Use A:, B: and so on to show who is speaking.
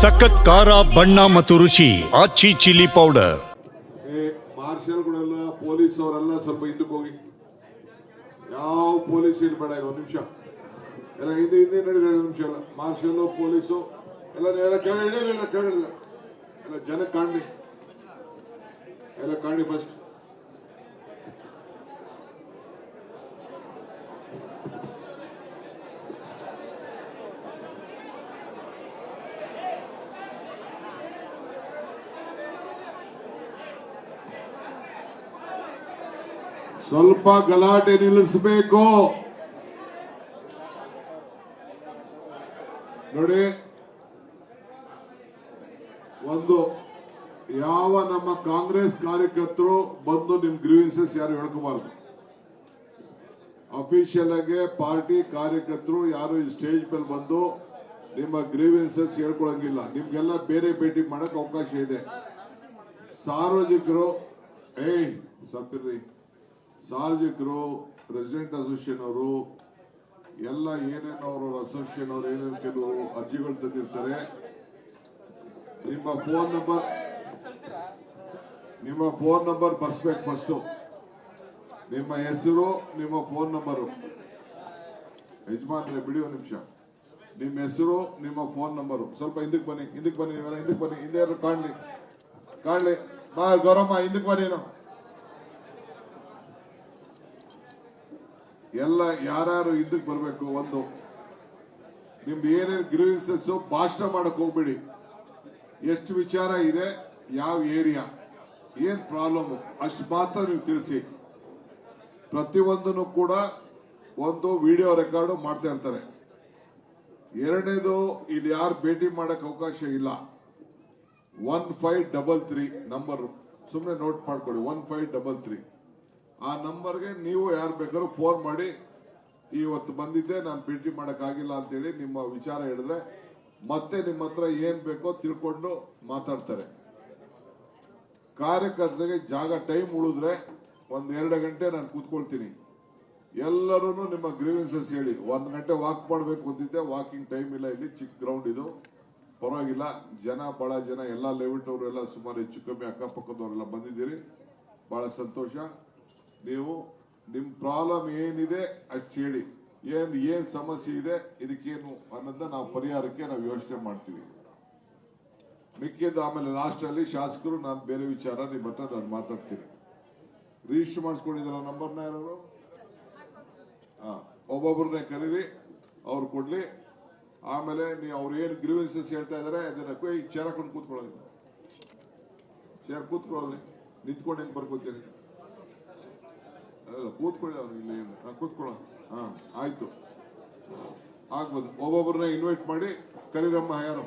A: ಸಖತ್ ಖಾರ, ಬಣ್ಣ ಮತ್ತು ರುಚಿ ಆಚಿ ಚಿಲ್ಲಿ ಪೌಡರ್.
B: ಮಾರ್ಷಲ್ಗಳೆಲ್ಲ ಪೊಲೀಸ್ ಅವರೆಲ್ಲ ಸ್ವಲ್ಪ ಹಿಂದಕ್ಕೆ ಹೋಗಿ. ಯಾವ ಪೊಲೀಸ್ ಇಲ್ಲಿ ಬೇಡ, ಒಂದು ನಿಮಿಷ. ಎಲ್ಲ ಹಿಂದೆ ಹಿಂದೆ ನಡೀರಿ ನಿಮಿಷ ಎಲ್ಲ. ಮಾರ್ಷಲ್ ಪೊಲೀಸು, ಎಲ್ಲ ಎಲ್ಲ ಕೇಳಿಲ್ಲ ಕೇಳಿಲ್ಲ ಎಲ್ಲ ಜನ ಕಾಣಲಿ. ಎಲ್ಲ ಕಾಣಿ ಫಸ್ಟ್ ಸ್ವಲ್ಪ ಗಲಾಟೆ ನಿಲ್ಲಿಸಬೇಕು. ನೋಡಿ, ಒಂದು, ಯಾವ ನಮ್ಮ ಕಾಂಗ್ರೆಸ್ ಕಾರ್ಯಕರ್ತರು ಬಂದು ನಿಮ್ ಗ್ರೀವೆನ್ಸಸ್ ಯಾರು ಹೇಳ್ಕೋಬಾರ್ದು? ಅಫಿಷಿಯಲ್ ಆಗಿ ಪಾರ್ಟಿ ಕಾರ್ಯಕರ್ತರು ಯಾರು ಈ ಸ್ಟೇಜ್ ಮೇಲೆ ಬಂದು ನಿಮ್ಮ ಗ್ರೀವೆನ್ಸಸ್ ಹೇಳ್ಕೊಳಂಗಿಲ್ಲ. ನಿಮ್ಗೆಲ್ಲ ಬೇರೆ ಭೇಟಿ ಮಾಡಕ್ ಅವಕಾಶ ಇದೆ. ಸಾರ್ವಜನಿಕರು, ಏಯ್ ಸಪ್ಪಿರ್ರಿ ಸಾರ್ವಜನಿಕರು ಪ್ರೆಸಿಡೆಂಟ್ ಅಸೋಸಿಯೇಷನ್ ಅವರು, ಎಲ್ಲ ಏನೇನು ಅವರು ಅಸೋಸಿಯೇಷನ್ ಅವರು ಏನೇನು ಕೆಲವರು ಅರ್ಜಿಗಳು ತಂದಿರ್ತಾರೆ. ನಿಮ್ಮ ಫೋನ್ ನಂಬರ್, ನಿಮ್ಮ ಫೋನ್ ನಂಬರ್ ಬರ್ಸ್ಬೇಕು ಫಸ್ಟು. ನಿಮ್ಮ ಹೆಸರು, ನಿಮ್ಮ ಫೋನ್ ನಂಬರು. ಯಜಮಾನ್ರೆ, ಬಿಡಿ ಒಂದು ನಿಮಿಷ. ನಿಮ್ಮ ಹೆಸರು, ನಿಮ್ಮ ಫೋನ್ ನಂಬರು. ಸ್ವಲ್ಪ ಹಿಂದಕ್ಕೆ ಬನ್ನಿ ಹಿಂದಕ್ಕೆ ಬನ್ನಿ ನೀವೆಲ್ಲ ಹಿಂದಕ್ಕೆ ಬನ್ನಿ, ಹಿಂದೆ ಕಾಣಲಿ? ಕಾಣ್ಲಿ. ಬಾ ಗೌರಮ್ಮ ಹಿಂದಕ್ಕೆ ಬನ್ನಿ ನೀವು ಎಲ್ಲ ಯಾರು ಇದಕ್ಕೆ ಬರಬೇಕು ಒಂದು. ನಿಮ್ದು ಏನೇನು ಗ್ರೀವೆನ್ಸಸ್ ಭಾಷಣ ಮಾಡಕ್ ಹೋಗ್ಬೇಡಿ. ಎಷ್ಟು ವಿಚಾರ ಇದೆ, ಯಾವ ಏರಿಯಾ ಏನ್ ಪ್ರಾಬ್ಲಮ್ ಅಷ್ಟು ಮಾತ್ರ ನೀವು ತಿಳಿಸಿ. ಪ್ರತಿಯೊಂದನ್ನು ಕೂಡ ಒಂದು ವಿಡಿಯೋ ರೆಕಾರ್ಡ್ ಮಾಡ್ತಾ ಇರ್ತಾರೆ. ಎರಡನೇದು, ಇಲ್ಲಿ ಯಾರು ಭೇಟಿ ಮಾಡಕ್ ಅವಕಾಶ ಇಲ್ಲ. One five double three number ಸುಮ್ಮನೆ ನೋಟ್ ಮಾಡ್ಕೊಳ್ಳಿ ಒನ್ ಫೈವ್ ಡಬಲ್ ತ್ರೀ ಆ ನಂಬರ್ಗೆ ನೀವು ಯಾರು ಬೇಕಾದ್ರೂ ಫೋನ್ ಮಾಡಿ, ಇವತ್ತು ಬಂದಿದ್ದೆ, ನಾನು ಭೇಟಿ ಮಾಡೋಕ್ಕಾಗಿಲ್ಲ ಅಂತೇಳಿ ನಿಮ್ಮ ವಿಚಾರ ಹೇಳಿದ್ರೆ ಮತ್ತೆ ನಿಮ್ಮ ಹತ್ರ ಏನ್ ಬೇಕೋ ತಿಳ್ಕೊಂಡು ಮಾತಾಡ್ತಾರೆ. ಕಾರ್ಯಕರ್ತರಿಗೆ ಜಾಗ ಟೈಮ್ ಉಳಿದ್ರೆ ಒಂದ್ ಎರಡು ಗಂಟೆ ನಾನು ಕೂತ್ಕೊಳ್ತೀನಿ. ಎಲ್ಲರೂ ನಿಮ್ಮ ಗ್ರೀವೆನ್ಸಸ್ ಹೇಳಿ. ಒಂದ್ ಗಂಟೆ ವಾಕ್ ಮಾಡಬೇಕು ಅಂತಿದ್ದೆ ವಾಕಿಂಗ್ ಟೈಮ್ ಇಲ್ಲ ಇಲ್ಲಿ ಚಿಕ್ಕ ಗ್ರೌಂಡ್ ಇದು. ಪರವಾಗಿಲ್ಲ, ಜನ ಬಹಳ ಜನ, ಎಲ್ಲ ಲೆವೆಟ್ ಅವರು ಎಲ್ಲ ಸುಮಾರು ಹೆಚ್ಚು ಕಮ್ಮಿ ಅಕ್ಕಪಕ್ಕದವರೆಲ್ಲ ಬಂದಿದ್ದೀರಿ. ಬಹಳ ಸಂತೋಷ. ನೀವು ನಿಮ್ಮ ಪ್ರಾಬ್ಲಮ್ ಏನಿದೆ ಅಷ್ಟು ಹೇಳಿ. ಏನ್ ಏನ್ ಸಮಸ್ಯೆ ಇದೆ, ಇದಕ್ಕೇನು ಅನ್ನೋದನ್ನ ನಾವು ಪರಿಹಾರಕ್ಕೆ ನಾವು ಯೋಚನೆ ಮಾಡ್ತೀವಿ. ಮಿಕ್ಕಿದ್ದು ಆಮೇಲೆ ಲಾಸ್ಟ್ ಅಲ್ಲಿ ಶಾಸಕರು, ನಾನು ಬೇರೆ ವಿಚಾರ ನಿಮ್ಮ ಹತ್ರ ನಾನು ಮಾತಾಡ್ತೀನಿ. ರಿಜಿಸ್ಟರ್ ಮಾಡಿಸ್ಕೊಂಡಿದ್ರ ನಂಬರ್ನ ಯಾರು ಹಾ ಒಬ್ಬೊಬ್ಬರನ್ನೇ ಕರೀರಿ, ಅವ್ರು ಕೊಡ್ಲಿ. ಆಮೇಲೆ ನೀವು ಅವ್ರು ಏನು ಗ್ರೀವೆನ್ಸಸ್ ಹೇಳ್ತಾ ಇದಾರೆ, ಅದನ್ನ ಕೈ ಚೇರ್ ಹಾಕೊಂಡು ಕೂತ್ಕೊಳ್ಳಿ ಚೇರ್ ಕೂತ್ಕೊಳ್ಳಿ ನಿಂತ್ಕೊಂಡು ಹೆಂಗ್ ಬರ್ಕೋತೀರಿ? ಕೂತ್ಕೊಳ್ಳಿ ಅವ್ರು ಇಲ್ಲಿ ಕೂತ್ಕೊಳ್ಳೋ ಹಾ ಆಯ್ತು ಆಗ್ಬೋದು ಒಬ್ಬೊಬ್ಬರನ್ನ ಇನ್ವೈಟ್ ಮಾಡಿ ಕರೀರಮ್ಮ ಯಾರು